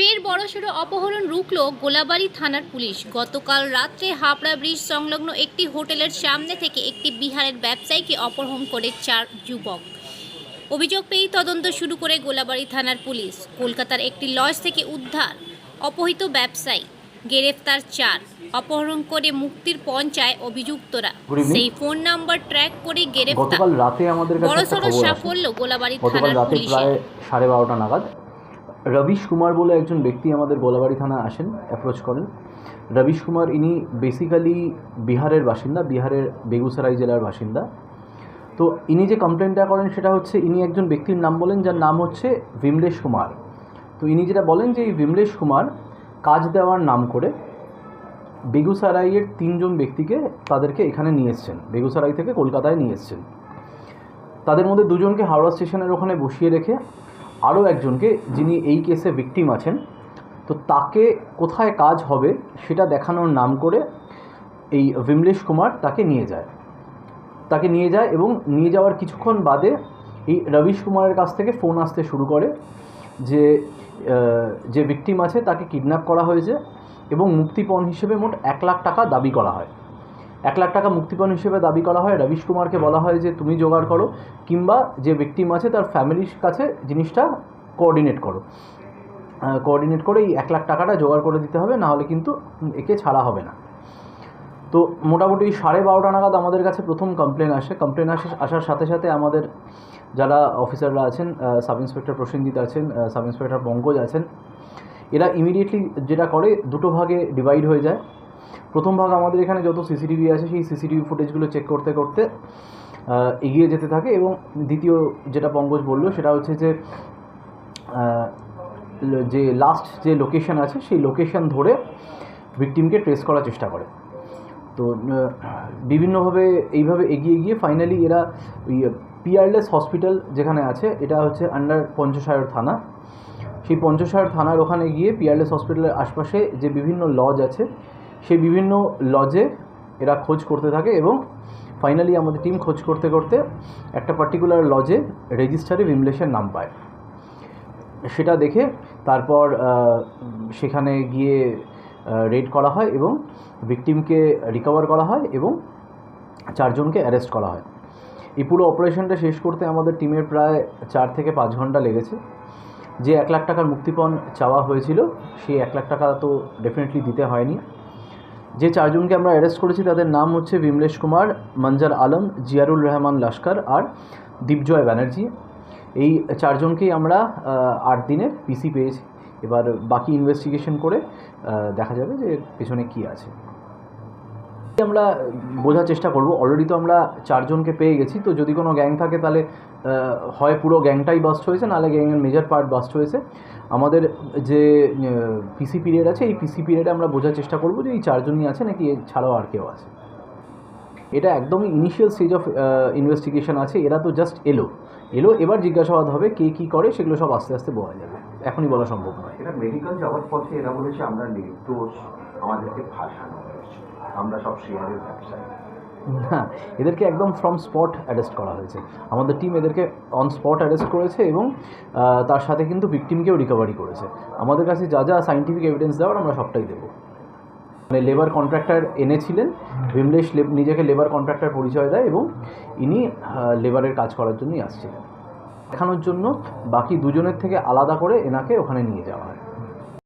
ফের বড়সড় অপহরণ রুখল গোলাবাড়ি থানার পুলিশ। গতকাল রাত্রে হাবড়া ব্রিজ সংলগ্ন একটি হোটেলের সামনে থেকে একটি বিহারের ব্যবসায়ীকে অপহরণ করে চার যুবক। অভিযোগ পেয়েই তদন্ত শুরু করে গোলাবাড়ি থানার পুলিশ। কলকাতার একটি লজ থেকে উদ্ধার। অপহৃত ব্যবসায়ী গ্রেফতার চার। অপহরণ করে মুক্তির পঞ্চায় অভিযুক্তরা। সেই ফোন নাম্বার ট্র্যাক করে গ্রেফতার। বড়সড় সাফল্য গোলাবাড়ি থানার প্রায় সাড়ে বারোটা নাগাদ রবিশ কুমার বলে একজন ব্যক্তি আমাদের গোলাবাড়ি থানা আসেন অ্যাপ্রোচ করেন। রবিশ কুমার ইনি বেসিক্যালি বিহারের বাসিন্দা, বিহারের বেগুসরাই জেলার বাসিন্দা। তো ইনি যে কমপ্লেনটা করেন সেটা হচ্ছে ইনি একজন ব্যক্তির নাম বলেন, যার নাম হচ্ছে বিমলেশ কুমার। তো ইনি যেটা বলেন যে এই বিমলেশ কুমার কাজ দেওয়ার নাম করে বেগুসারাইয়ের তিনজন ব্যক্তিকে তাদেরকে এখানে নিয়ে এসছেন, বেগুসারাই থেকে কলকাতায় নিয়ে এসছেন। তাদের মধ্যে দুজনকে হাওড়া স্টেশনের ওখানে বসিয়ে রেখে আরও একজনকে যিনি এই কেসে ভিকটিম আছেন। তো তাকে কোথায় কাজ হবে সেটা দেখানোর নাম করে এই বিমলেশ কুমার তাকে নিয়ে যায়। তাকে নিয়ে যায় এবং নিয়ে যাওয়ার কিছুক্ষণ বাদে এই রবিশ কুমারের কাছ থেকে ফোন আসতে শুরু করে যে যে ভিকটিম আছে তাকে কিডন্যাপ করা হয়েছে এবং মুক্তিপণ হিসেবে মোট এক লাখ টাকা দাবি করা হয়। এক লাখ টাকা মুক্তিপণ হিসেবে দাবি করা হয়। রবিশ কুমারকে বলা হয় যে, তুমি জোগাড় করো কিংবা যে ভিকটিম আছে, তার ফ্যামিলির কাছে জিনিসটা কোঅর্ডিনেট করো। কোঅর্ডিনেট করে এই এক লাখ টাকাটা জোগাড় করে দিতে হবে নাহলে কিন্তু একে ছাড়া হবে না। তো মোটামুটি সাড়ে বারোটা নাগাদ আমাদের কাছে প্রথম কমপ্লেন আসে। কমপ্লেন আসে, আসার সাথে সাথে আমাদের যারা অফিসাররা আছেন সাব ইন্সপেক্টর প্রসেনজিৎ আছেন সাব ইন্সপেক্টর পঙ্কজ আছেন, এরা ইমিডিয়েটলি যেটা করে, দুটো ভাগে ডিভাইড হয়ে যায়। প্রথম ভাগ আমাদের এখানে যত সিসিটিভি আছে, সেই সিসিটিভি ফুটেজগুলো চেক করতে করতে এগিয়ে যেতে থাকে এবং দ্বিতীয় যেটা পঙ্কজ বলল সেটা হচ্ছে যে যে লাস্ট যে লোকেশন আছে, সেই লোকেশন ধরে ভিকটিমকে ট্রেস করার চেষ্টা করে। তো বিভিন্নভাবে এইভাবে এগিয়ে গিয়ে ফাইনালি এরা পিয়ারলেস হসপিটাল যেখানে আছে, এটা হচ্ছে আন্ডার পঞ্চসায়র থানা। সেই পঞ্চসায়র থানার ওখানে গিয়ে পিয়ারলেস হসপিটালের আশপাশে যে বিভিন্ন লজ আছে সেই বিভিন্ন লজে এরা খোঁজ করতে থাকে এবং ফাইনালি আমাদের টিম খোঁজ করতে করতে একটা পার্টিকুলার লজে রেজিস্টারে বিমলেশের নাম পায়। সেটা দেখে তারপর সেখানে গিয়ে রেড করা হয় এবং ভিকটিমকে রিকভার করা হয় এবং চারজনকে অ্যারেস্ট করা হয়। এই পুরো অপারেশনটা শেষ করতে আমাদের টিমের প্রায় চার থেকে পাঁচ ঘণ্টা লেগেছে। যে এক লাখ টাকার মুক্তিপণ চাওয়া হয়েছিল, সেই এক লাখ টাকা তো ডেফিনেটলি দিতে হয়নি। যে চারজনকে আমরা অ্যারেস্ট করেছি, তাদের নাম হচ্ছে বিমলেশ কুমার, মঞ্জার আলম, জিয়ারুল রহমান লস্কর আর দীপজয় ব্যানার্জি। এই চারজনকেই আমরা আট দিনের পিসি পেয়েছি। এবার বাকি ইনভেস্টিগেশন করে দেখা যাবে যে পেছনে কী আছে। আমরা বোঝার চেষ্টা করব। অলরেডি তো আমরা চারজনকে পেয়ে গেছি। তো যদি কোনো গ্যাং থাকে তাহলে হয় পুরো গ্যাংটাই বাস্ট হয়েছে, নাহলে গ্যাংয়ের মেজর পার্ট বাস্ট হয়েছে। আমাদের যে পিসি পিরিয়ড আছে, এই পিসি পিরিয়ডে আমরা বোঝার চেষ্টা করব যে এই চারজনই আছে নাকি ছাড়াও আর কেউ আছে। এটা একদমই ইনিশিয়াল স্টেজ অফ ইনভেস্টিগেশন আছে। এরা তো জাস্ট এলো। এলো, এবার জিজ্ঞাসাবাদ হবে কে কী করে, সেগুলো সব আস্তে আস্তে বলা যাবে। এখনই বলা সম্ভব নয়। এটা মেডিকেল যাওয়ার পথে এরা বলেছে আমরা নির্দোষ। আমাদেরকে ফাঁসানো হয়েছে আমরা সব শেয়ারের ব্যবসায়ী। না, এদেরকে একদম ফ্রম স্পট অ্যারেস্ট করা হয়েছে। আমাদের টিম এদেরকে অন স্পট অ্যারেস্ট করেছে এবং তার সাথে কিন্তু ভিকটিমকেও রিকভারি করেছে। আমাদের কাছে যা যা সাইন্টিফিক এভিডেন্স দেওয়ার, আমরা সবটাই দেবো। মানে লেবার কন্ট্রাক্টর এনেছিলেন। বিমলেশ লে- নিজেকে লেবার কন্ট্রাক্টর পরিচয় দেয় এবং ইনি লেবারের কাজ করার জন্যই আসছিলেন। দেখানোর জন্য বাকি দুজনের থেকে আলাদা করে এনাকে ওখানে নিয়ে যাওয়া হয়।